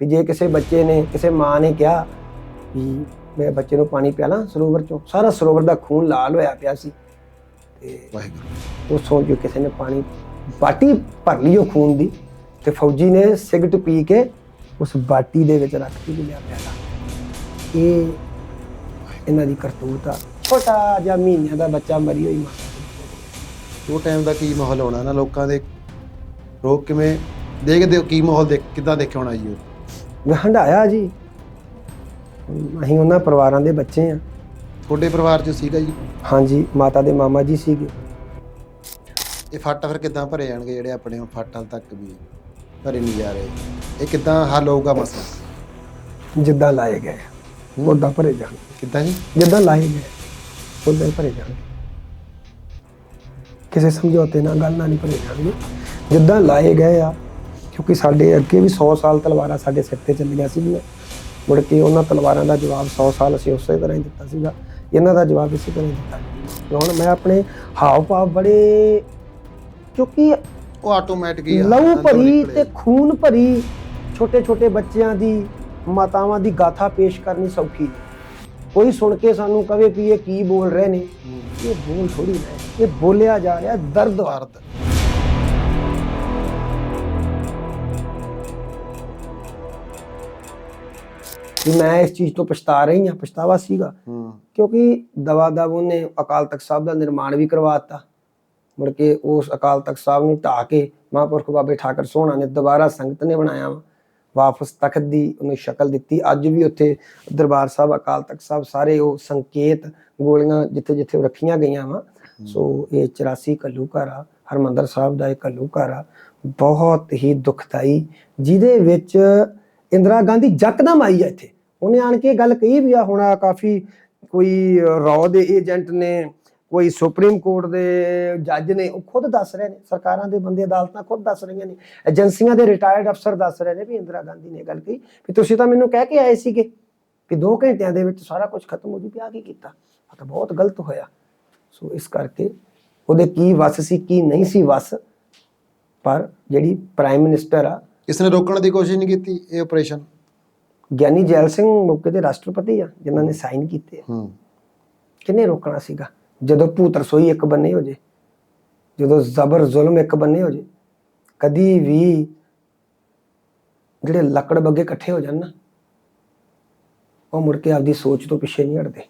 ਕਿ ਜੇ ਕਿਸੇ ਬੱਚੇ ਨੇ ਕਿਸੇ ਮਾਂ ਨੇ ਕਿਹਾ ਵੀ ਮੇਰੇ ਬੱਚੇ ਨੂੰ ਪਾਣੀ ਪਿਆਲਾਂ ਸਰੋਵਰ ਚੋਂ ਸਾਰਾ ਸਰੋਵਰ ਦਾ ਖੂਨ ਲਾਲ ਹੋਇਆ ਪਿਆ ਸੀ ਤੇ ਵਾਹਿਗੁਰੂ। ਉਹ ਸੋਚ ਜੋ ਕਿਸੇ ਨੇ ਪਾਣੀ ਬਾਟੀ ਭਰ ਲਈ ਉਹ ਖੂਨ ਦੀ ਤੇ ਫੌਜੀ ਨੇ ਸਿਗਰਟ ਪੀ ਕੇ ਉਸ ਬਾਟੀ ਦੇ ਵਿੱਚ ਰੱਖ ਕੇ ਲਿਆ ਪਿਆ ਇਹ ਇਹਨਾਂ ਦੀ ਕਰਤੂਤ ਆ। ਛੋਟਾ ਜਿਹਾ ਮਹੀਨਿਆਂ ਦਾ ਬੱਚਾ ਮਰੀ ਹੋਈ ਮਾਂ। ਉਹ ਟਾਈਮ ਦਾ ਕੀ ਮਾਹੌਲ ਹੋਣਾ ਨਾ ਲੋਕਾਂ ਦੇ ਲੋਕ ਕਿਵੇਂ ਦੇਖਦੇ ਹੋ? ਕੀ ਮਾਹੌਲ ਦੇਖ ਕਿਦਾਂ ਦੇਖਿਆ ਹੋਣਾ ਜੀ ਉਹ? ਮੈਂ ਹੰਡਾਇਆ ਜੀ। ਅਸੀਂ ਉਹਨਾਂ ਪਰਿਵਾਰਾਂ ਦੇ ਬੱਚੇ ਆ। ਤੁਹਾਡੇ ਪਰਿਵਾਰ 'ਚ ਸੀਗਾ ਜੀ? ਹਾਂਜੀ ਮਾਤਾ ਦੇ ਮਾਮਾ ਜੀ ਸੀਗੇ। ਇਹ ਫੱਟ ਫਿਰ ਕਿੱਦਾਂ ਭਰੇ ਜਾਣਗੇ ਜਿਹੜੇ ਆਪਣੇ ਉਹ ਫੱਟ ਤੱਕ ਵੀ ਭਰੇ ਨਹੀਂ ਜਾ ਰਹੇ? ਇਹ ਕਿੱਦਾਂ ਹੱਲ ਹੋਊਗਾ ਮਸਲਾ? ਜਿੱਦਾਂ ਲਾਏ ਗਏ। ਉਦਾਂ ਭਰੇ ਜਾਣਗੇ ਕਿੱਦਾਂ ਜੀ? ਜਿੱਦਾਂ ਲਾਏ ਗਏ ਉਦਾਂ ਹੀ ਭਰੇ ਜਾਣਗੇ ਕਿਸੇ ਸਮਝੌਤੇ ਨਾਲ ਗੱਲ ਨਾਲ ਨਹੀਂ ਭਰੇ ਜਾਣਗੇ। ਜਿੱਦਾਂ ਲਾਏ ਗਏ ਆ ਕਿਉਂਕਿ ਸਾਡੇ ਅੱਗੇ ਵੀ 100 ਸਾਲ ਤਲਵਾਰਾਂ ਸਾਡੇ ਸਿਰ ਤੇ ਚੱਲੀਆਂ ਸੀਗੀਆਂ ਮੁੜ ਕੇ ਉਹਨਾਂ ਤਲਵਾਰਾਂ ਦਾ ਜਵਾਬ 100 ਸਾਲ ਅਸੀਂ ਉਸੇ ਤਰ੍ਹਾਂ ਹੀ ਦਿੱਤਾ ਸੀਗਾ ਇਹਨਾਂ ਦਾ ਜਵਾਬ ਇਸੇ ਤਰ੍ਹਾਂ ਹੀ ਦਿੱਤਾ ਹੁਣ ਮੈਂ ਆਪਣੇ ਹਾਵ ਭਾਵ ਬੜੇ ਕਿਉਂਕਿ ਉਹ ਆਟੋਮੈਟਿਕ ਹੀ ਆ, ਲਹੂ ਭਰੀ। ਤੇ ਖੂਨ ਭਰੀ ਛੋਟੇ ਛੋਟੇ ਬੱਚਿਆਂ ਦੀ ਮਾਤਾਵਾਂ ਦੀ ਗਾਥਾ ਪੇਸ਼ ਕਰਨੀ ਸੌਖੀ। ਕੋਈ ਸੁਣ ਕੇ ਸਾਨੂੰ ਕਵੇ ਵੀ ਇਹ ਕੀ ਬੋਲ ਰਹੇ ਨੇ। ਇਹ ਬੋਲ ਥੋੜੀ ਨਾ। ਇਹ ਬੋਲਿਆ ਜਾ ਰਿਹਾ ਦਰਦ। ਦਰਦ ਕਿ ਮੈਂ ਇਸ ਚੀਜ਼ ਤੋਂ ਪਛਤਾ ਰਹੀ ਹਾਂ ਪਛਤਾਵਾ ਸੀਗਾ। ਕਿਉਂਕਿ ਦਵਾ ਦਵ ਉਹਨੇ ਅਕਾਲ ਤਖਤ ਸਾਹਿਬ ਦਾ ਨਿਰਮਾਣ ਵੀ ਕਰਵਾਤਾ ਮੁੜ ਕੇ ਉਸ ਅਕਾਲ ਤਖਤ ਸਾਹਿਬ ਨੂੰ ਢਾ ਕੇ ਮਹਾਂਪੁਰਖ ਬਾਬੇ ਠਾਕਰ ਸੋਹਣਾ ਨੇ ਦੁਬਾਰਾ ਸੰਗਤ ਨੇ ਬਣਾਇਆ ਵਾ। ਵਾਪਸ ਤਖਤ ਦੀ ਉਹਨੂੰ ਸ਼ਕਲ ਦਿੱਤੀ। ਅੱਜ ਵੀ ਉੱਥੇ ਦਰਬਾਰ ਸਾਹਿਬ ਅਕਾਲ ਤਖਤ ਸਾਹਿਬ ਸਾਰੇ ਉਹ ਸੰਕੇਤ ਗੋਲੀਆਂ ਜਿੱਥੇ ਜਿੱਥੇ ਰੱਖੀਆਂ ਗਈਆਂ ਵਾ। ਸੋ ਇਹ 84 ਘੱਲੂਘਰ ਆ ਹਰਮੰਦਰ ਸਾਹਿਬ ਦਾ ਇਹ ਘੱਲੂਘਰ ਆ ਬਹੁਤ ਹੀ ਦੁਖਦਾਈ ਜਿਹਦੇ ਵਿੱਚ ਇੰਦਰਾ ਗਾਂਧੀ ਜੱਕਦਮ ਆਈ ਆ ਇੱਥੇ। ਉਹਨੇ ਆਣ ਕੇ ਗੱਲ ਕਹੀ ਵੀ ਆ, ਹੁਣ ਕਾਫੀ ਕੋਈ ਰੌ ਦੇ ਏਜੰਟ ਨੇ, ਕੋਈ ਸੁਪਰੀਮ ਕੋਰਟ ਦੇ ਜੱਜ ਨੇ, ਉਹ ਖੁਦ ਦੱਸ ਰਹੇ ਨੇ, ਸਰਕਾਰਾਂ ਦੇ ਬੰਦੇ ਅਦਾਲਤਾਂ ਖੁਦ ਦੱਸ ਰਹੀਆਂ ਨੇ, ਏਜੰਸੀਆਂ ਦੇ ਰਿਟਾਇਰਡ ਅਫਸਰ ਦੱਸ ਰਹੇ ਨੇ ਵੀ ਇੰਦਰਾ ਗਾਂਧੀ ਨੇ ਗੱਲ ਕਹੀ ਵੀ ਤੁਸੀਂ ਤਾਂ ਮੈਨੂੰ ਕਹਿ ਕੇ ਆਏ ਸੀਗੇ ਕਿ 2 ਘੰਟਿਆਂ ਦੇ ਵਿੱਚ ਸਾਰਾ ਕੁਝ ਖਤਮ ਹੋ ਜੂ ਪਿਆ ਕੀ ਕੀਤਾ? ਆਹ ਤਾਂ ਬਹੁਤ ਗਲਤ ਹੋਇਆ। ਸੋ ਇਸ ਕਰਕੇ ਉਹਦੇ ਕੀ ਵਸ ਸੀ, ਕੀ ਨਹੀਂ ਸੀ ਵਸ, ਪਰ ਜਿਹੜੀ ਪ੍ਰਾਈਮ ਮਿਨਿਸਟਰ ਆ ਕਿਸ ਨੇ ਰੋਕਣ ਦੀ ਕੋਸ਼ਿਸ਼ ਨਹੀਂ ਕੀਤੀ ਇਹ ਆਪਰੇਸ਼ਨ ਗਿਆਨੀ ਜੈਲ ਸਿੰਘ ਮੌਕੇ ਦੇ ਰਾਸ਼ਟਰਪਤੀ ਆ ਜਿਨ੍ਹਾਂ ਨੇ ਸਾਈਨ ਕੀਤੇ ਆ। ਹੂੰ। ਕਿੰਨੇ ਰੋਕਣਾ ਸੀਗਾ? ਜਦੋਂ ਭੂਤ ਰਸੋਈ ਇੱਕ ਬੰਨੇ ਹੋ ਜੇ ਜਦੋਂ ਜ਼ਬਰ ਜ਼ੁਲਮ ਇੱਕ ਬੰਨੇ ਹੋ ਜੇ ਕਦੀ ਵੀ ਜਿਹੜੇ ਲੱਕੜ ਬੱਗੇ ਇਕੱਠੇ ਹੋ ਜਾਣ ਨਾ ਉਹ ਮੁੜ ਕੇ ਆਪਦੀ ਸੋਚ ਤੋਂ ਪਿੱਛੇ ਨਹੀਂ ਹਟਦੇ।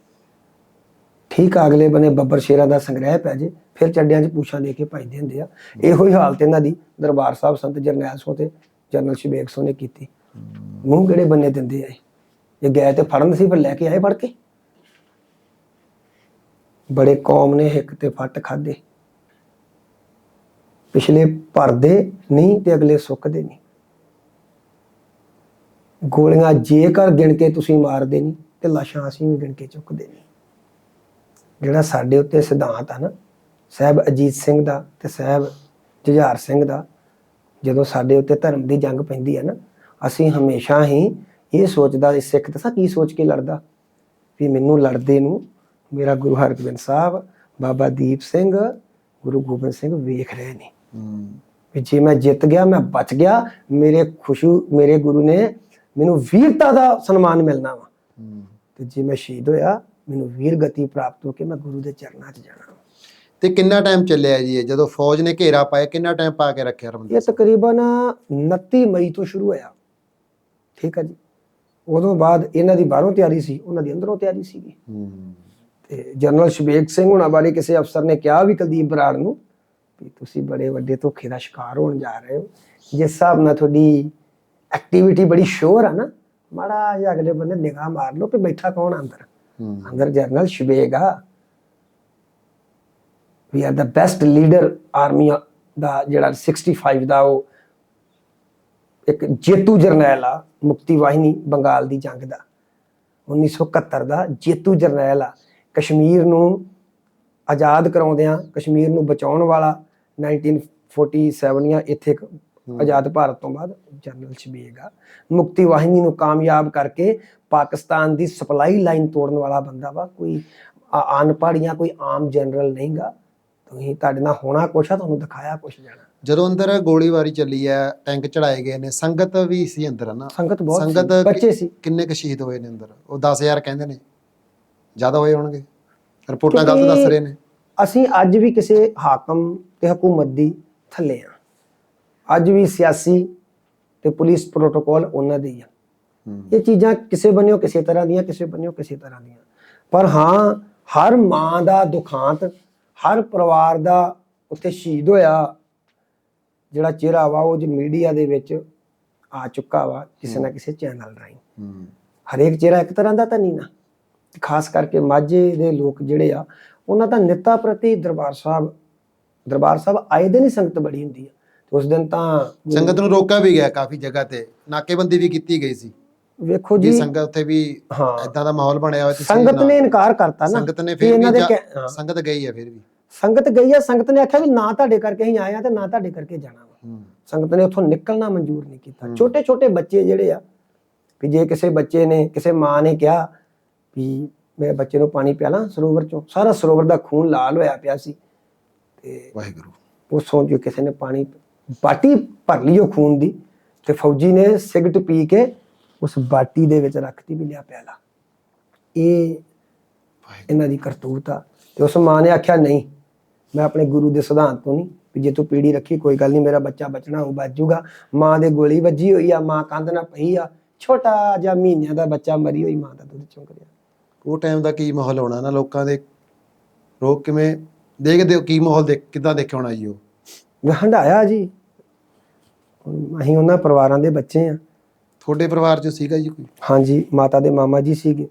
ਠੀਕ ਆ, ਅਗਲੇ ਬੰਨੇ ਬੱਬਰ ਸ਼ੇਰਾਂ ਦਾ ਸੰਗ੍ਰਹਿ ਪੈ ਜੇ ਫਿਰ ਚੱਡਿਆਂ 'ਚ ਪੂਛਾਂ ਦੇ ਕੇ ਭਜਦੇ ਹੁੰਦੇ ਆ। ਇਹੋ ਹੀ ਹਾਲਤ ਇਹਨਾਂ ਦੀ ਦਰਬਾਰ ਸਾਹਿਬ ਸੰਤ ਜਰਨੈਲ ਸਿੰਘ ਤੇ ਜਨਰਲ ਸ਼ਿਬੇਕ ਸਿੰਘ ਨੇ ਕੀਤੀ। ਮੂੰਹ ਕਿਹੜੇ ਬੰਨੇ ਦਿੰਦੇ ਆਏ ਇਹ? ਗਏ ਤੇ ਫੜਨ ਸੀ ਪਰ ਲੈ ਕੇ ਆਏ ਫੜ ਕੇ? ਬੜੇ ਕੌਮ ਨੇ ਹਿੱਕ ਤੇ ਫੱਟ ਖਾਦੇ ਪਿਛਲੇ ਭਰਦੇ ਨਹੀਂ ਤੇ ਅਗਲੇ ਸੁੱਕਦੇ ਨਹੀਂ। ਗੋਲੀਆਂ ਜੇਕਰ ਗਿਣ ਕੇ ਤੁਸੀਂ ਮਾਰਦੇ ਨਹੀਂ ਤੇ ਲਾਸ਼ਾਂ ਅਸੀਂ ਵੀ ਗਿਣ ਕੇ ਚੁੱਕਦੇ ਨਹੀਂ। ਜਿਹੜਾ ਸਾਡੇ ਉੱਤੇ ਸਿਧਾਂਤ ਆ ਨਾ, ਸਾਹਿਬ ਅਜੀਤ ਸਿੰਘ ਦਾ ਤੇ ਸਾਹਿਬ ਜੁਝਾਰ ਸਿੰਘ ਦਾ, ਜਦੋਂ ਸਾਡੇ ਉੱਤੇ ਧਰਮ ਦੀ ਜੰਗ ਪੈਂਦੀ ਹੈ ਨਾ ਅਸੀਂ ਹਮੇਸ਼ਾ ਹੀ ਇਹ ਸੋਚਦਾ ਇਹ ਸਿੱਖ ਦੱਸਾਂ ਕੀ ਸੋਚ ਕੇ ਲੜਦਾ? ਵੀ ਮੈਨੂੰ ਲੜਦੇ ਨੂੰ ਮੇਰਾ ਗੁਰੂ ਹਰਗੋਬਿੰਦ ਸਾਹਿਬ ਬਾਬਾ ਦੀਪ ਸਿੰਘ ਗੁਰੂ ਗੋਬਿੰਦ ਸਿੰਘ ਵੇਖ ਰਹੇ ਨੇ। ਵੀ ਜੇ ਮੈਂ ਜਿੱਤ ਗਿਆ ਮੈਂ ਬਚ ਗਿਆ ਮੇਰੇ ਖੁਸ਼ੂ ਮੇਰੇ ਗੁਰੂ ਨੇ ਮੈਨੂੰ ਵੀਰਤਾ ਦਾ ਸਨਮਾਨ ਮਿਲਣਾ ਵਾ। ਤੇ ਜੇ ਮੈਂ ਸ਼ਹੀਦ ਹੋਇਆ ਮੈਨੂੰ ਵੀਰ ਗਤੀ ਪ੍ਰਾਪਤ ਹੋ ਕੇ ਮੈਂ ਗੁਰੂ ਦੇ ਚਰਨਾਂ 'ਚ ਜਾਣਾ ਤੇ ਕਿੰਨਾ ਟਾਈਮ ਚੱਲਿਆ ਜੀ ਜਦੋਂ ਫੌਜ ਨੇ ਘੇਰਾ ਪਾਇਆ ਕਿੰਨਾ ਟਾਈਮ ਪਾ ਕੇ ਰੱਖਿਆ ਰਮਨ ਇਹ ਤਕਰੀਬਨ 29 ਮਈ ਤੋਂ ਸ਼ੁਰੂ ਹੋਇਆ। ਠੀਕ ਹੈ ਜੀ। ਉਦੋਂ ਬਾਅਦ ਇਹਨਾਂ ਦੀ ਬਾਹਰੋਂ ਤਿਆਰੀ ਸੀ ਉਹਨਾਂ ਦੀ ਅੰਦਰੋਂ ਤਿਆਰੀ ਸੀਗੀ। ਹੂੰ ਤੇ ਜਨਰਲ ਸ਼ਬੇਕ ਸਿੰਘ ਹੁਣਾਂ ਬਾਰੇ ਕਿਸੇ ਅਫਸਰ ਨੇ ਕਿਹਾ ਵੀ ਕੁਲਦੀਪ ਬਰਾੜ ਨੂੰ ਵੀ ਤੁਸੀਂ ਬੜੇ ਵੱਡੇ ਧੋਖੇ ਦਾ ਸ਼ਿਕਾਰ ਹੋਣ ਜਾ ਰਹੇ ਹੋ। ਜਿਸ ਹਿਸਾਬ ਨਾਲ ਤੁਹਾਡੀ ਐਕਟੀਵਿਟੀ ਬੜੀ ਸ਼ੋਰ ਆ ਨਾ ਮਾੜਾ ਜਿਹਾ ਅਗਲੇ ਬੰਦੇ ਨਿਗਾਹ ਮਾਰ ਲਓ ਕਿ ਬੈਠਾ ਕੌਣ ਅੰਦਰ? ਅੰਦਰ ਜਨਰਲ ਸ਼ਬੇਗ ਆ। ਵੀ ਆਰ ਦਾ ਬੈਸਟ ਲੀਡਰ ਆਰਮੀ ਦਾ ਜਿਹੜਾ 65 ਦਾ ਉਹ ਇੱਕ ਜੇਤੂ ਜਰਨੈਲ ਆ ਮੁਕਤੀ ਵਾਹਿਨੀ ਬੰਗਾਲ ਦੀ ਜੰਗ ਦਾ। 1971 ਦਾ ਜੇਤੂ ਜਰਨੈਲ ਆ। ਕਸ਼ਮੀਰ ਨੂੰ ਆਜ਼ਾਦ ਕਰਾਉਂਦਿਆਂ ਕਸ਼ਮੀਰ ਨੂੰ ਬਚਾਉਣ ਵਾਲਾ 1947 ਜਾਂ ਇੱਥੇ ਇੱਕ ਆਜ਼ਾਦ ਭਾਰਤ ਤੋਂ ਬਾਅਦ ਜਨਰਲ ਸ਼ਬੀਗ ਆ। ਮੁਕਤੀ ਵਾਹਿਨੀ ਨੂੰ ਕਾਮਯਾਬ ਕਰਕੇ ਪਾਕਿਸਤਾਨ ਦੀ ਸਪਲਾਈ ਲਾਈਨ ਤੋੜਨ ਵਾਲਾ ਬੰਦਾ ਵਾ। ਕੋਈ ਅਨਪੜ੍ਹ ਜਾਂ ਕੋਈ ਆਮ ਜਨਰਲ ਨਹੀਂਗਾ। ਤੁਸੀਂ ਤੁਹਾਡੇ ਨਾਲ ਹੋਣਾ ਕੁਛ ਆ ਤੁਹਾਨੂੰ ਦਿਖਾਇਆ ਕੁਛ ਜਾਣਾ। ਜਦੋਂ ਅੰਦਰ ਗੋਲੀਬਾਰੀ ਚੱਲੀ ਹੈ ਟੈਂਕ ਚੜਾਏ ਗਏ ਨੇ ਸੰਗਤ ਵੀ ਸੀ ਅੰਦਰ ਹਨਾ ਸੰਗਤ ਬਹੁਤ ਸੰਗਤ ਬੱਚੇ ਸੀ। ਕਿੰਨੇ ਕੁ ਸ਼ਹੀਦ ਹੋਏ ਨੇ ਅੰਦਰ? ਉਹ 10000 ਕਹਿੰਦੇ ਨੇ। ਜ਼ਿਆਦਾ ਹੋਏ ਹੋਣਗੇ। ਰਿਪੋਰਟਾਂ ਗਲਤ ਕਿਉਂਕਿ- ਦੱਸ ਰਹੇ ਨੇ। ਅਸੀਂ ਅੱਜ ਵੀ ਕਿਸੇ ਹਾਕਮ ਤੇ ਹਕੂਮਤ ਦੀ ਥੱਲੇ ਆ ਅੱਜ ਵੀ ਸਿਆਸੀ ਤੇ ਪੁਲਿਸ ਪ੍ਰੋਟੋਕਾਲ ਉਹਨਾਂ ਦੇ ਹੀ ਆ। ਹੂੰ। ਇਹ ਚੀਜ਼ਾਂ ਕਿਸੇ ਬੰਨਿਓ ਕਿਸੇ ਤਰ੍ਹਾਂ ਦੀਆਂ ਕਿਸੇ ਬੰਨਿਓ ਕਿਸੇ ਤਰ੍ਹਾਂ ਦੀਆਂ। ਪਰ ਹਾਂ ਹਰ ਮਾਂ ਦਾ ਦੁਖਾਂਤ ਹਰ ਪਰਿਵਾਰ ਦਾ ਉੱਥੇ ਸ਼ਹੀਦ ਹੋਇਆ ਜਿਹੜਾ ਚਿਹਰਾ ਵਾ ਉਹ ਜੀ ਮੀਡੀਆ ਦੇ ਵਿੱਚ ਆ ਚੁੱਕਾ ਵਾ ਕਿਸੇ ਨਾ ਕਿਸੇ ਚੈਨਲ ਰਾਹੀਂ। ਹਰੇਕ ਚਿਹਰਾ ਇੱਕ ਤਰ੍ਹਾਂ ਦਾ ਤਾਂ ਨਹੀਂ ਨਾ। ਖਾਸ ਕਰਕੇ ਮਾਝੇ ਦੇ ਲੋਕ ਜਿਹੜੇ ਆ ਉਹਨਾਂ ਦਾ ਨਿੱਤਾ ਪ੍ਰਤੀ ਦਰਬਾਰ ਸਾਹਿਬ ਦਰਬਾਰ ਸਾਹਿਬ ਆਏ ਦਿਨ ਹੀ ਸੰਗਤ ਬੜੀ ਹੁੰਦੀ ਆ। ਤੇ ਉਸ ਦਿਨ ਤਾਂ ਸੰਗਤ ਨੂੰ ਰੋਕਿਆ ਵੀ ਗਿਆ ਕਾਫੀ ਜਗ੍ਹਾ ਤੇ। ਨਾਕੇਬੰਦੀ ਵੀ ਕੀਤੀ ਗਈ ਸੀ। ਵੇਖੋ ਜੀ ਸੰਗਤ ਉੱਥੇ ਵੀ ਹਾਂ। ਇਦਾਂ ਦਾ ਮਾਹੌਲ ਬਣਿਆ ਹੋਇਆ ਤੁਸੀਂ ਸੰਗਤ ਨਾ- ਇਨਕਾਰ ਕਰਤਾ ਨਾ ਸੰਗਤ ਨੇ ਫਿਰ ਵੀ। ਸੰਗਤ ਗਈ ਹੈ ਫਿਰ ਵੀ। ਸੰਗਤ ਗਈ ਆ ਸੰਗਤ ਨੇ ਆਖਿਆ ਵੀ ਨਾ ਤੁਹਾਡੇ ਕਰਕੇ ਅਸੀਂ ਆਏ ਆ ਤੇ ਨਾ ਤੁਹਾਡੇ ਕਰਕੇ ਜਾਣਾ ਵਾ। ਹੂੰ। ਸੰਗਤ ਨੇ ਉੱਥੋਂ ਨਿਕਲਣਾ ਮਨਜ਼ੂਰ ਨਹੀਂ ਕੀਤਾ। ਹੂੰ। ਛੋਟੇ ਛੋਟੇ ਬੱਚੇ ਜਿਹੜੇ ਆ ਵੀ ਜੇ ਕਿਸੇ ਬੱਚੇ ਨੇ ਕਿਸੇ ਮਾਂ ਨੇ ਕਿਹਾ ਵੀ ਮੇਰੇ ਬੱਚੇ ਨੂੰ ਪਾਣੀ ਪਿਆਲਾਂ ਸਰੋਵਰ ਚੋਂ ਸਾਰਾ ਸਰੋਵਰ ਦਾ ਖੂਨ ਲਾਲ ਹੋਇਆ ਪਿਆ ਸੀ ਤੇ ਵਾਹਿਗੁਰੂ। ਉਸੋਂ ਜੋ ਕਿਸੇ ਨੇ ਪਾਣੀ ਬਾਟੀ ਭਰ ਲਈ ਉਹ ਖੂਨ ਦੀ ਤੇ ਫੌਜੀ ਨੇ ਸਿਗਰਟ ਪੀ ਕੇ ਉਸ ਬਾਟੀ ਦੇ ਵਿੱਚ ਰੱਖਤੀ ਵੀ ਲਿਆ ਪਿਆਲਾ ਇਹ ਇਹਨਾਂ ਦੀ ਕਰਤੂਤ ਆ ਤੇ ਉਸ ਮਾਂ ਨੇ ਆਖਿਆ ਨਹੀਂ ਮੈਂ ਆਪਣੇ ਗੁਰੂ ਦੇ ਸਿਧਾਂਤ ਤੋਂ ਨਹੀਂ ਵੀ ਜੇ ਤੂੰ ਪੀੜੀ ਰੱਖੀ ਕੋਈ ਗੱਲ ਨਹੀਂ ਮੇਰਾ ਬੱਚਾ ਬਚਣਾ ਉਹ ਬਚ ਜਾਊਗਾ ਮਾਂ ਦੇ ਗੋਲੀ ਵੱਜੀ ਹੋਈ ਆ ਮਾਂ ਕੰਧ ਨਾ ਪਈ ਆ ਛੋਟਾ ਜਿਹਾ ਮਹੀਨਿਆਂ ਦਾ ਬੱਚਾ ਮਰੀ ਹੋਈ ਮਾਂ ਦਾ ਦੁੱਧ ਚੁੰਕ ਰਿਹਾ। ਉਹ ਟਾਈਮ ਦਾ ਕੀ ਮਾਹੌਲ ਹੋਣਾ ਨਾ ਲੋਕਾਂ ਦੇ? ਲੋਕ ਕਿਵੇਂ ਦੇਖਦੇ ਹੋ ਕੀ ਮਾਹੌਲ ਦੇਖ ਕਿਦਾਂ ਦੇਖਿਆ ਹੋਣਾ ਜੀ ਉਹ? ਮੈਂ ਹੰਡਾਇਆ ਜੀ। ਅਸੀਂ ਉਹਨਾਂ ਪਰਿਵਾਰਾਂ ਦੇ ਬੱਚੇ ਆ। ਤੁਹਾਡੇ ਪਰਿਵਾਰ 'ਚ ਸੀਗਾ ਜੀ ਕੋਈ? ਹਾਂਜੀ ਮਾਤਾ ਦੇ ਮਾਮਾ ਜੀ ਸੀਗੇ।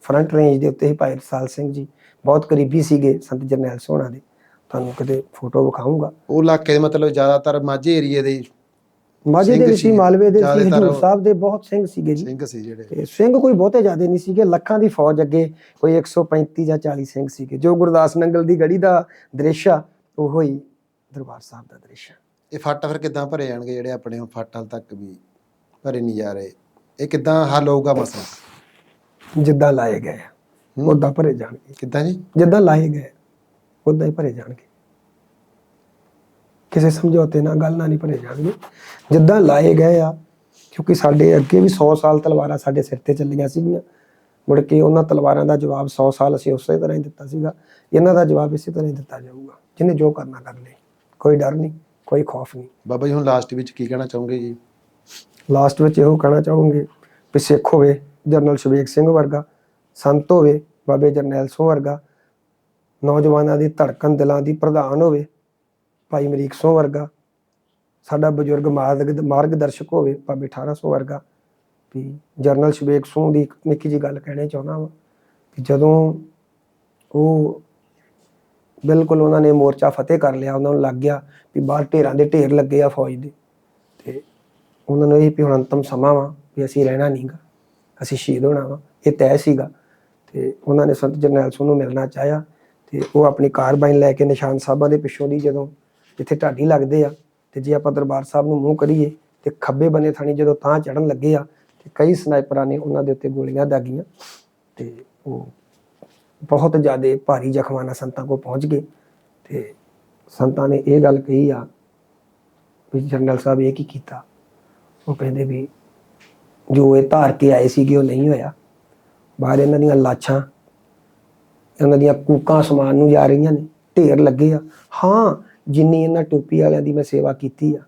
ਫਰੰਟ ਰੇਂਜ ਦੇ ਉੱਤੇ ਹੀ ਭਾਈ ਰਸਾਲ ਸਿੰਘ ਜੀ। ਬਹੁਤ ਕਰੀਬੀ ਸੀਗੇ ਸੰਤ ਜਰਨੈਲ ਸੋਹਣਾ ਦੇ। ਤੁਹਾਨੂੰ ਕਿਤੇ ਫੋਟੋ ਵਿਖਾਉਂਗਾ ਉਹ ਇਲਾਕੇ ਦੇ ਮਤਲਬ ਜ਼ਿਆਦਾਤਰ ਮਾਝੇ ਏਰੀਏ ਦੇ ਮਾਝੇ ਦੇ ਸੀਗੇ। ਮਾਲਵੇ ਦੇ ਸੀ ਹਜੂਰ ਸਾਹਿਬ ਦੇ ਬਹੁਤ ਸਿੰਘ ਸੀਗੇ ਜੀ। ਸਿੰਘ ਸੀ ਜਿਹੜੇ। ਤੇ ਸਿੰਘ ਕੋਈ ਬਹੁਤੇ ਜ਼ਿਆਦੇ ਨਹੀਂ ਸੀਗੇ ਲੱਖਾਂ ਦੀ ਫੌਜ ਅੱਗੇ ਕੋਈ 135 ਜਾਂ 40 ਸਿੰਘ ਸੀਗੇ। ਜੋ ਗੁਰਦਾਸ ਨੰਗਲ ਦੀ ਗੜੀ ਦਾ ਦ੍ਰਿਸ਼ ਆ ਉਹ ਹੀ ਦਰਬਾਰ ਸਾਹਿਬ ਦਾ ਦ੍ਰਿਸ਼ ਆ। ਇਹ ਫੱਟ ਫਿਰ ਕਿੱਦਾਂ ਭਰੇ ਜਾਣਗੇ ਜਿਹੜੇ ਆਪਣੇ ਹੁਣ ਫੱਟ ਹਾਲ ਤੱਕ ਵੀ ਭਰੇ ਨਹੀਂ ਜਾ ਰਹੇ? ਇਹ ਕਿੱਦਾਂ ਹੱਲ ਹੋਊਗਾ ਮਸਲਾ? ਜਿੱਦਾਂ ਲਾਏ ਗਏ। ਉਦਾਂ ਭਰੇ ਜਾਣਗੇ। ਕਿੱਦਾਂ ਜੀ? ਜਿੱਦਾਂ ਲਾਏ ਗਏ ਉਦਾਂ ਹੀ ਭਰੇ ਜਾਣਗੇ। ਕਿਸੇ ਸਮਝੌਤੇ ਨਾਲ ਗੱਲ ਨਾਲ ਨਹੀਂ ਭਰੇ ਜਾਣਗੇ। ਜਿੱਦਾਂ ਲਾਏ ਗਏ ਆ ਕਿਉਂਕਿ ਸਾਡੇ ਅੱਗੇ ਵੀ 100 ਸਾਲ ਤਲਵਾਰਾਂ ਸਾਡੇ ਸਿਰ ਤੇ ਚੱਲੀਆਂ ਸੀਗੀਆਂ। ਮੁੜ ਕੇ ਉਹਨਾਂ ਤਲਵਾਰਾਂ ਦਾ ਜਵਾਬ 100 ਸਾਲ ਅਸੀਂ ਉਸੇ ਤਰ੍ਹਾਂ ਹੀ ਦਿੱਤਾ ਸੀਗਾ। ਇਹਨਾਂ ਦਾ ਜਵਾਬ ਇਸੇ ਤਰ੍ਹਾਂ ਹੀ ਦਿੱਤਾ ਜਾਊਗਾ। ਜਿਹਨੇ ਜੋ ਕਰਨਾ ਕਰ ਲੇ ਕੋਈ ਡਰ ਨਹੀਂ ਕੋਈ ਖੌਫ ਨਹੀਂ। ਬਾਬਾ ਜੀ ਹੁਣ ਲਾਸਟ ਵਿੱਚ ਕੀ ਕਹਿਣਾ ਚਾਹੋਗੇ ਜੀ? ਲਾਸਟ ਵਿੱਚ ਇਹੋ ਕਹਿਣਾ ਚਾਹੂੰਗੇ ਵੀ ਸਿੱਖ ਹੋਵੇ ਜਰਨਲ ਸ਼ਵੇਕ ਸਿੰਘ ਵਰਗਾ ਸੰਤ ਹੋਵੇ, ਬਾਬੇ ਜਰਨੈਲ ਸਿੰਘ ਵਰਗਾ, ਨੌਜਵਾਨਾਂ ਦੀ ਧੜਕਣ ਦਿਲਾਂ ਦੀ ਪ੍ਰਧਾਨ ਹੋਵੇ, ਭਾਈ ਅਮਰੀਕ ਸਿੰਘ ਵਰਗਾ, ਸਾਡਾ ਬਜ਼ੁਰਗ ਮਾਰਗ, ਮਾਰਗਦਰਸ਼ਕ ਹੋਵੇ, ਬਾਬੇ 1800 ਵਰਗਾ। ਵੀ ਜਰਨਲ ਸ਼ਬੇਕ ਸਿੰਘ ਦੀ ਇੱਕ ਨਿੱਕੀ ਜੀ ਗੱਲ ਕਹਿਣੀ ਚਾਹੁੰਦਾ ਵਾਂ ਕਿ ਜਦੋਂ ਉਹ ਬਿਲਕੁਲ ਉਹਨਾਂ ਨੇ ਮੋਰਚਾ ਫਤਿਹ ਕਰ ਲਿਆ, ਉਹਨਾਂ ਨੂੰ ਲੱਗ ਗਿਆ ਵੀ ਬਾਹਰ ਢੇਰਾਂ ਦੇ ਢੇਰ ਲੱਗੇ ਆ ਫੌਜ ਦੇ, ਤੇ ਉਹਨਾਂ ਨੂੰ ਇਹ ਵੀ ਹੁਣ ਅੰਤਮ ਸਮਾਂ ਵਾ ਵੀ ਅਸੀਂ ਰਹਿਣਾ ਨਹੀਂਗਾ ਅਸੀਂ ਸ਼ਹੀਦ ਹੋਣਾ ਵਾ, ਇਹ ਤੈਅ ਸੀਗਾ। ਤੇ ਉਹਨਾਂ ਨੇ ਸੰਤ ਜਰਨੈਲ ਸਿੰਘ ਨੂੰ ਮਿਲਣਾ ਚਾਹਿਆ ਤੇ ਉਹ ਆਪਣੀ ਕਾਰਬਾਈਨ ਲੈ ਕੇ ਨਿਸ਼ਾਨ ਸਾਹਿਬਾਂ ਦੇ ਪਿੱਛੋਂ ਦੀ ਜਦੋਂ ਜਿੱਥੇ ਢਾਡੀ ਲੱਗਦੇ ਆ ਤੇ ਜੇ ਆਪਾਂ ਦਰਬਾਰ ਸਾਹਿਬ ਨੂੰ ਮੂੰਹ ਕਰੀਏ ਤੇ ਖੱਬੇ ਬੰਨੇ ਥਾਣੀ ਜਦੋਂ ਤਾਂ ਚੜਨ ਲੱਗੇ ਆ ਤੇ ਕਈ ਸਨਾਈਪਰਾਂ ਨੇ ਉਹਨਾਂ ਦੇ ਉੱਤੇ ਗੋਲੀਆਂ ਦਾਗੀਆਂ ਤੇ ਉਹ ਬਹੁਤ ਜ਼ਿਆਦਾ ਭਾਰੀ ਜਖਮਾਨਾ ਸੰਤਾਂ ਕੋ ਪਹੁੰਚ ਗਏ ਤੇ ਸੰਤਾਂ ਨੇ ਇਹ ਗੱਲ ਕਹੀ ਆ ਵੀ ਜਰਨਲ ਸਾਹਿਬ ਇਹ ਕੀ ਕੀਤਾ? ਉਹ ਕਹਿੰਦੇ ਵੀ ਜੋ ਇਹ ਧਾਰ ਕੇ ਆਏ ਸੀਗੇ ਉਹ ਨਹੀਂ ਹੋਇਆ। ਬਾਹਰ ਇਹਨਾਂ ਦੀਆਂ ਲਾਸ਼ਾਂ ਇਹਨਾਂ ਦੀਆਂ ਕੂਕਾਂ ਸਮਾਨ ਨੂੰ ਜਾ ਰਹੀਆਂ ਨੇ, ਢੇਰ ਲੱਗੇ ਆ। ਹਾਂ, ਜਿੰਨੀ ਇਹਨਾਂ ਟੋਪੀ ਵਾਲਿਆਂ ਦੀ ਮੈਂ ਸੇਵਾ ਕੀਤੀ ਆ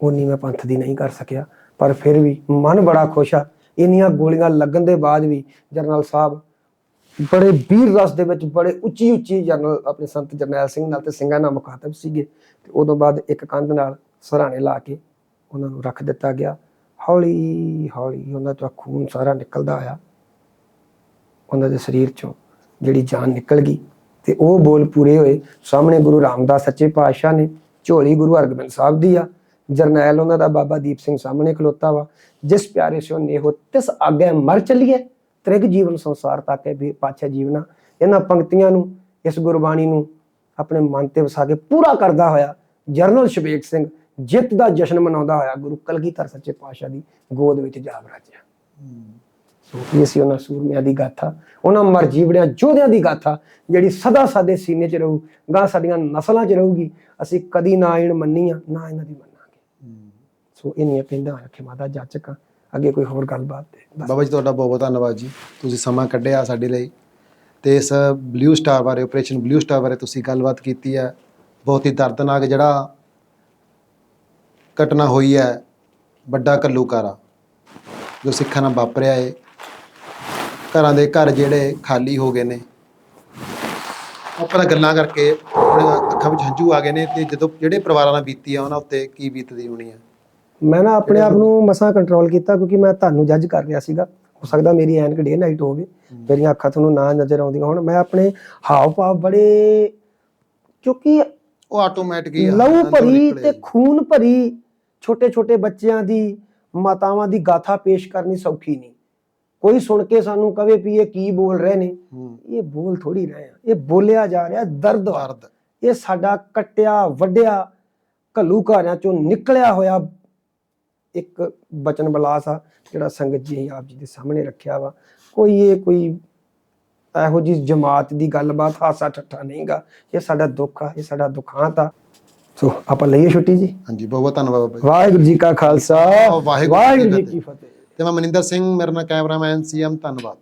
ਉਨੀ ਮੈਂ ਪੰਥ ਦੀ ਨਹੀਂ ਕਰ ਸਕਿਆ। ਪਰ ਫਿਰ ਵੀ ਮਨ ਬੜਾ ਖੁਸ਼ ਆ। ਇੰਨੀਆਂ ਗੋਲੀਆਂ ਲੱਗਣ ਦੇ ਬਾਅਦ ਵੀ ਜਰਨਲ ਸਾਹਿਬ ਬੜੇ ਵੀਰ ਰਸ ਦੇ ਵਿੱਚ ਬੜੇ ਉੱਚੀ ਉੱਚੀ ਜਰਨਲ, ਆਪਣੇ ਸੰਤ ਜਰਨੈਲ ਸਿੰਘ ਨਾਲ ਤੇ ਸਿੰਘਾਂ ਨਾਲ ਮੁਖਾਤਬ ਸੀਗੇ। ਤੇ ਉਦੋਂ ਬਾਅਦ ਇੱਕ ਕੰਧ ਨਾਲ ਸਰਾਣੇ ਲਾ ਕੇ ਉਹਨਾਂ ਨੂੰ ਰੱਖ ਦਿੱਤਾ ਗਿਆ। ਹੌਲੀ ਹੌਲੀ ਉਹਨਾਂ ਚੋਂ ਖੂਨ ਸਾਰਾ ਨਿਕਲਦਾ ਆਇਆ ਉਹਨਾਂ ਦੇ ਸਰੀਰ ਚੋਂ ਜਿਹੜੀ ਜਾਨ ਨਿਕਲ ਗਈ ਤੇ ਉਹ ਬੋਲ ਪੂਰੇ ਹੋਏ। ਸਾਹਮਣੇ ਗੁਰੂ ਰਾਮਦਾਸ ਸੱਚੇ ਪਾਤਸ਼ਾਹ ਨੇ ਝੋਲੀ ਗੁਰੂ ਹਰਗੋਬਿੰਦ ਸਾਹਿਬ ਦੀ ਆ। ਜਰਨੈਲ ਉਹਨਾਂ ਦਾ ਬਾਬਾ ਦੀਪ ਸਿੰਘ ਸਾਹਮਣੇ ਖਲੋਤਾ ਵਾ। ਜਿਸ ਪਿਆਰੇ ਸਿਓ ਨੇਹੋ ਤਿਸ ਆਗੇ ਮਰ ਚਲੀਏ ਤ੍ਰਿਗ ਜੀਵਨ ਸੰਸਾਰ ਤੱਕ ਵੀ ਪਾਛਾ ਜੀਵਨਾ। ਇਹਨਾਂ ਪੰਕਤੀਆਂ ਨੂੰ, ਇਸ ਗੁਰਬਾਣੀ ਨੂੰ ਆਪਣੇ ਮਨ ਤੇ ਵਸਾ ਕੇ ਪੂਰਾ ਕਰਦਾ ਹੋਇਆ ਜਰਨਲ ਸ਼ਬੇਕ ਸਿੰਘ ਜਿੱਤ ਦਾ ਜਸ਼ਨ ਮਨਾਉਂਦਾ ਹੋਇਆ ਗੁਰੂ ਕਲਗੀਧਰ ਸੱਚੇ ਪਾਤਸ਼ਾਹ ਦੀ ਗੋਦ ਵਿੱਚ ਜਾ ਵਰਾਜਿਆ ਸੋ ਇਹ ਸੀ ਉਹਨਾਂ ਸੂਰਮਿਆਂ ਦੀ ਗਾਥਾ ਉਹਨਾਂ ਮਰ ਜੀਵੜਿਆਂ ਯੋਧਿਆਂ ਦੀ ਗਾਥਾ ਜਿਹੜੀ ਸਦਾ ਸਾਡੇ ਸੀਨੇ 'ਚ ਰਹੂ ਗਾਂ ਸਾਡੀਆਂ ਨਸਲਾਂ 'ਚ ਰਹੂਗੀ ਅਸੀਂ ਕਦੀ ਨਾ ਇਹਨ ਮੰਨੀ ਆ ਨਾ ਇਹਨਾਂ ਦੀ ਮੰਨਾਂਗੇ। ਸੋ ਇੰਨੀਆਂ ਕਹਿੰਦਾ ਰੱਖੇ ਮਾਤਾ ਜਾਚਕਾਂ ਅੱਗੇ ਕੋਈ ਹੋਰ ਗੱਲਬਾਤ ਤੇ ਬਾਬਾ ਜੀ ਤੁਹਾਡਾ ਬਹੁਤ ਬਹੁਤ ਧੰਨਵਾਦ ਜੀ। ਤੁਸੀਂ ਸਮਾਂ ਕੱਢਿਆ ਸਾਡੇ ਲਈ ਤੇ ਇਸ ਬਲੂ ਸਟਾਰ ਬਾਰੇ ਆਪਰੇਸ਼ਨ ਬਲੂ ਸਟਾਰ ਬਾਰੇ ਤੁਸੀਂ ਗੱਲਬਾਤ ਕੀਤੀ ਹੈ। ਬਹੁਤ ਹੀ ਦਰਦਨਾਕ ਜਿਹੜਾ ਘਟਨਾ ਹੋਈ ਹੈ ਵੱਡਾ ਕੱਲੂਕਾਰਾ ਜੋ ਸਿੱਖਾਂ ਨਾਲ ਵਾਪਰਿਆ ਏ। ਘਰਾਂ ਦੇ ਘਰ ਜਿਹੜੇ ਖਾਲੀ ਹੋ ਗਏ ਨੇ। ਆਪਾਂ ਗੱਲਾਂ ਕਰਕੇ ਆਪਣੀਆਂ ਅੱਖਾਂ ਵਿੱਚ ਹੰਝੂ ਆ ਗਏ ਨੇ ਤੇ ਜਦੋਂ ਜਿਹੜੇ ਪਰਿਵਾਰਾਂ ਨਾਲ ਬੀਤੀ ਆ ਉਹਨਾਂ ਉੱਤੇ ਕੀ ਬੀਤਦੀ ਹੋਣੀ ਹੈ ਮੈਂ ਨਾ ਆਪਣੇ ਆਪ ਨੂੰ ਮਸਾਂ ਕੰਟਰੋਲ ਕੀਤਾ ਕਿਉਂਕਿ ਮੈਂ ਤੁਹਾਨੂੰ ਜੱਜ ਕਰ ਰਿਹਾ ਸੀਗਾ। ਹੋ ਸਕਦਾ ਮੇਰੀ ਐਨਕ ਡੇ ਨਾਈਟ ਹੋਵੇ। ਮੇਰੀਆਂ ਅੱਖਾਂ ਤੁਹਾਨੂੰ ਨਾ ਨਜ਼ਰ ਆਉਂਦੀਆਂ ਹੁਣ। ਮੈਂ ਆਪਣੇ ਹਾਵ ਭਾਵ ਬੜੇ ਕਿਉਂਕਿ ਉਹ ਆਟੋਮੈਟਿਕ ਹੀ ਆ, ਲਹੂ ਭਰੀ। ਤੇ ਖੂਨ ਭਰੀ ਛੋਟੇ ਛੋਟੇ ਬੱਚਿਆਂ ਦੀ ਮਾਤਾਵਾਂ ਦੀ ਗਾਥਾ ਪੇਸ਼ ਕਰਨੀ ਸੌਖੀ ਨਹੀਂ। ਕੋਈ ਸੁਣ ਕੇ ਸਾਨੂੰ ਕਵੇ ਵੀ ਇਹ ਕੀ ਬੋਲ ਰਹੇ ਨੇ? ਇਹ ਬੋਲ ਥੋੜੀ ਰਹੇ ਆ। ਇਹ ਬੋਲਿਆ ਜਾ ਰਿਹਾ ਦਰਦ ਵਾ ਦਰਦ ਇਹ ਸਾਡਾ ਕੱਟਿਆ ਵੱਡਿਆ ਘੱਲੂ ਘਾਰਿਆਂ ਚੋਂ ਨਿਕਲਿਆ ਹੋਇਆ ਇੱਕ ਬਚਨ ਬਲਾਸ ਆ ਜਿਹੜਾ ਸੰਗਤ ਜੀ ਆਪ ਜੀ ਦੇ ਸਾਹਮਣੇ ਰੱਖਿਆ ਵਾ। ਕੋਈ ਇਹ ਕੋਈ ਇਹੋ ਜੀ ਜਮਾਤ ਦੀ ਗੱਲਬਾਤ ਹਾਸਾ ਠੱਠਾ ਨਹੀਂਗਾ। ਇਹ ਸਾਡਾ ਦੁੱਖ ਆ ਇਹ ਸਾਡਾ ਦੁਖਾਂਤ ਆ। ਸੋ ਆਪਾਂ ਲਈਏ ਛੁੱਟੀ ਜੀ। ਹਾਂਜੀ ਬਹੁਤ ਬਹੁਤ ਧੰਨਵਾਦ ਬਾਬਾ ਜੀ। ਵਾਹਿਗੁਰੂ ਜੀ ਕਾ ਖਾਲਸਾ। ਵਾਹਿਗੁਰੂ ਜੀ ਕੀ ਫਤਿਹ। ਤੇ ਮੈਂ ਮਨਿੰਦਰ ਸਿੰਘ ਮੇਰੇ ਨਾਲ ਕੈਮਰਾਮੈਨ ਸੀਐਮ ਧੰਨਵਾਦ।